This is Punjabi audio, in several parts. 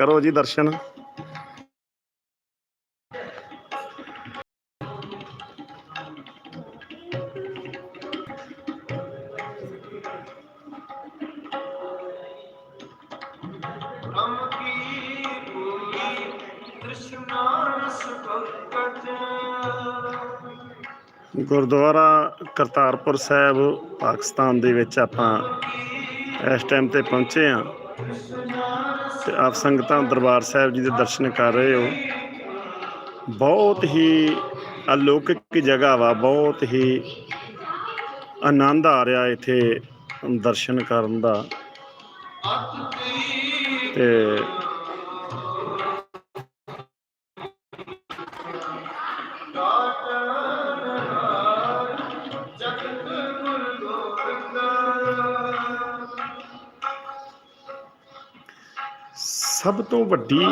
ਕਰੋ ਜੀ ਦਰਸ਼ਨ। ਗੁਰਦੁਆਰਾ ਕਰਤਾਰਪੁਰ ਸਾਹਿਬ ਪਾਕਿਸਤਾਨ ਦੇ ਵਿੱਚ ਆਪਾਂ ਇਸ ਟਾਈਮ ਤੇ ਪਹੁੰਚੇ ਆ ਤੇ ਆਪ ਸੰਗਤਾਂ ਦਰਬਾਰ ਸਾਹਿਬ ਜੀ ਦੇ ਦਰਸ਼ਨ ਕਰ ਰਹੇ ਹੋ। ਬਹੁਤ ਹੀ ਅਲੌਕਿਕ ਜਗ੍ਹਾ ਵਾ ਬਹੁਤ ਹੀ ਆਨੰਦ ਆ ਰਿਹਾ ਇੱਥੇ ਦਰਸ਼ਨ ਕਰਨ ਦਾ। ਤੇ ਸਭ ਤੋਂ ਵੱਡੀ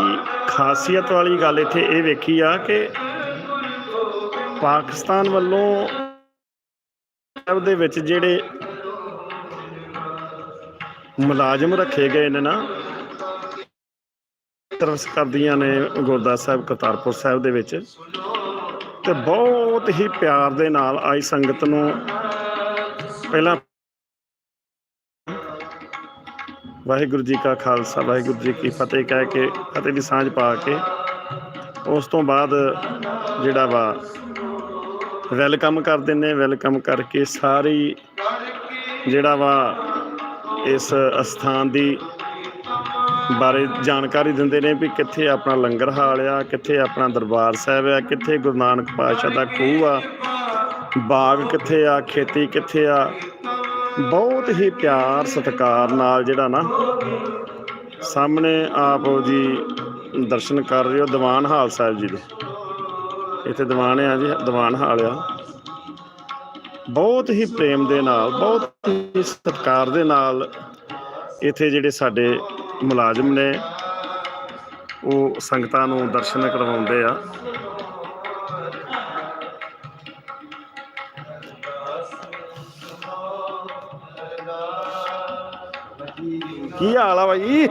ਖਾਸੀਅਤ ਵਾਲੀ ਗੱਲ ਇੱਥੇ ਇਹ ਵੇਖੀ ਆ ਕਿ ਪਾਕਿਸਤਾਨ ਵੱਲੋਂ ਸਾਹਿਬ ਦੇ ਵਿੱਚ ਜਿਹੜੇ ਮੁਲਾਜ਼ਮ ਰੱਖੇ ਗਏ ਨੇ ਨਾ, ਤਰਸ ਕਰਦੀਆਂ ਨੇ ਗੁਰਦਾਸ ਸਾਹਿਬ ਕਰਤਾਰਪੁਰ ਸਾਹਿਬ ਦੇ ਵਿੱਚ ਤੇ ਬਹੁਤ ਹੀ ਪਿਆਰ ਦੇ ਨਾਲ ਆਈ ਸੰਗਤ ਨੂੰ ਪਹਿਲਾਂ ਵਾਹਿਗੁਰੂ ਜੀ ਕਾ ਖਾਲਸਾ, ਵਾਹਿਗੁਰੂ ਜੀ ਕੀ ਫਤਿਹ ਕਹਿ ਕੇ, ਫਤਿਹ ਦੀ ਸਾਂਝ ਪਾ ਕੇ ਉਸ ਤੋਂ ਬਾਅਦ ਜਿਹੜਾ ਵਾ ਵੈਲਕਮ ਕਰ ਦਿੰਨੇ, ਵੈਲਕਮ ਕਰਕੇ ਸਾਰੀ ਜਿਹੜਾ ਵਾ ਇਸ ਅਸਥਾਨ ਦੀ ਬਾਰੇ ਜਾਣਕਾਰੀ ਦਿੰਦੇ ਨੇ ਵੀ ਕਿੱਥੇ ਆਪਣਾ ਲੰਗਰ ਹਾਲ ਆ, ਕਿੱਥੇ ਆਪਣਾ ਦਰਬਾਰ ਸਾਹਿਬ ਆ, ਕਿੱਥੇ ਗੁਰੂ ਨਾਨਕ ਪਾਤਸ਼ਾਹ ਦਾ ਖੂਹ ਆ, ਬਾਗ ਕਿੱਥੇ ਆ, ਖੇਤੀ ਕਿੱਥੇ ਆ ਬਹੁਤ ਹੀ ਪਿਆਰ, ਸਤਿਕਾਰ ਨਾਲ ਜਿਹੜਾ ਨਾ ਸਾਹਮਣੇ ਆਪ ਜੀ ਦਰਸ਼ਨ ਕਰ ਰਹੇ ਹੋ, ਦੀਵਾਨ ਹਾਲ ਸਾਹਿਬ ਜੀ ਦੇ। ਇੱਥੇ ਦੀਵਾਨ ਆ ਜੀ, ਦੀਵਾਨ ਹਾਲ ਆ। ਬਹੁਤ ਹੀ ਪ੍ਰੇਮ ਦੇ ਨਾਲ, ਬਹੁਤ ਹੀ ਸਤਿਕਾਰ ਦੇ ਨਾਲ ਇੱਥੇ ਜਿਹੜੇ ਸਾਡੇ ਮੁਲਾਜ਼ਮ ਨੇ, ਉਹ ਸੰਗਤਾਂ ਨੂੰ ਦਰਸ਼ਨ ਕਰਵਾਉਂਦੇ ਆ। ਕੀ ਹਾਲ ਆ ਭਾਈ